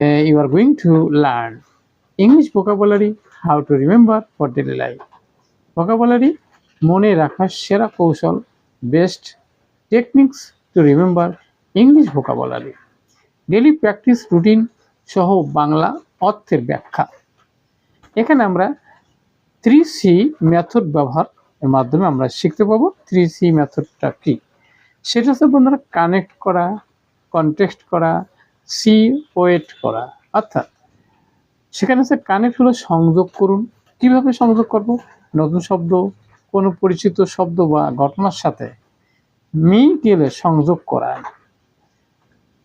uh, you are going to learn English vocabulary, how to remember for daily life. Vocabulary মনে রাখার সেরা কৌশল best techniques to remember English vocabulary daily practice routine সহ বাংলা অর্থের ব্যাখ্যা। এখানে আমরা থ্রি সি মেথড ব্যবহার মাধ্যমে আমরা শিখতে পাবো থ্রি সি মেথডটা কি। সেটা হচ্ছে বন্ধুরা কানেক্ট করা কন্টেক্সট করা সি ওয়েট করা। অর্থাৎ সেখানে হচ্ছে কানেক্ট হলো সংযোগ করুন। কীভাবে সংযোগ করব? নতুন শব্দ, কোনো পরিচিত শব্দ বা ঘটনার সাথে মিল গেলে সংযোগ করা।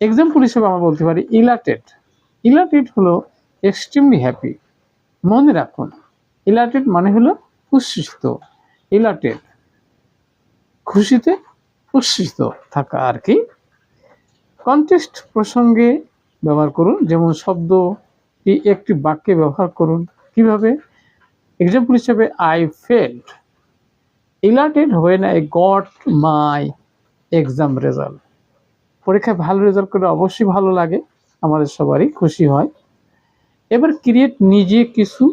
এক্সাম্পল হিসেবে আমরা বলতে পারি ইলাটেড ইলাটেড হলো এক্সট্রিমলি হ্যাপি মনে রাখুন ইলাটেড মানে হলো উচ্ছ্বসিত। ইলাটেড খুশিতে উচ্ছ্বসিত থাকা আর কি। কনটেক্সট প্রসঙ্গে ব্যবহার করুন, যেমন শব্দ একটি বাক্যে ব্যবহার করুন। কীভাবে? এক্সাম্পল হিসেবে আই ফেল্ড ইলাটেড হয়ে না I got my exam result পরীক্ষায় ভালো রেজাল্ট করে অবশ্যই ভালো লাগে, আমাদের সবারই খুশি হয়। এবার ক্রিয়েট নিজে কিছু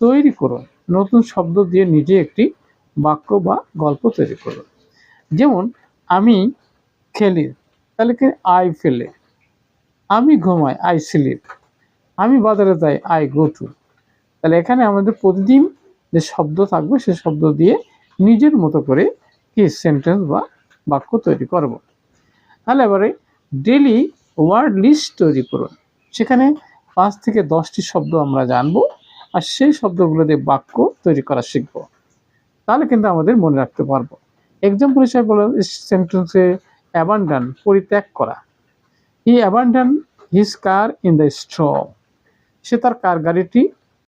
তৈরি করুন। নতুন শব্দ দিয়ে নিজে একটি বাক্য বা গল্প তৈরি করুন। যেমন, আমি খেলি। তাহলে কি আই ফেলে? আমি ঘুমাই, আই স্লিপ আমি বাজারে যাই, আই গো টু তাহলে এখানে আমাদের প্রতিদিন যে শব্দ থাকবে, সে শব্দ দিয়ে নিজের মতো করে কি সেন্টেন্স বা বাক্য তৈরি করব। তাহলে এবারে ডেলি ওয়ার্ড লিস্ট তৈরি করুন। সেখানে পাঁচ থেকে দশটি শব্দ আমরা জানব আর সেই শব্দগুলো দিয়ে বাক্য তৈরি করা শিখব। তাহলে কিন্তু আমাদের মনে রাখতে পারব। এক্সাম্পল হিসাবে বলো সেন্টেন্সে অ্যাবান্ডান পরিত্যাগ করা। He abandon his car in the street সে তার কার গাড়িটি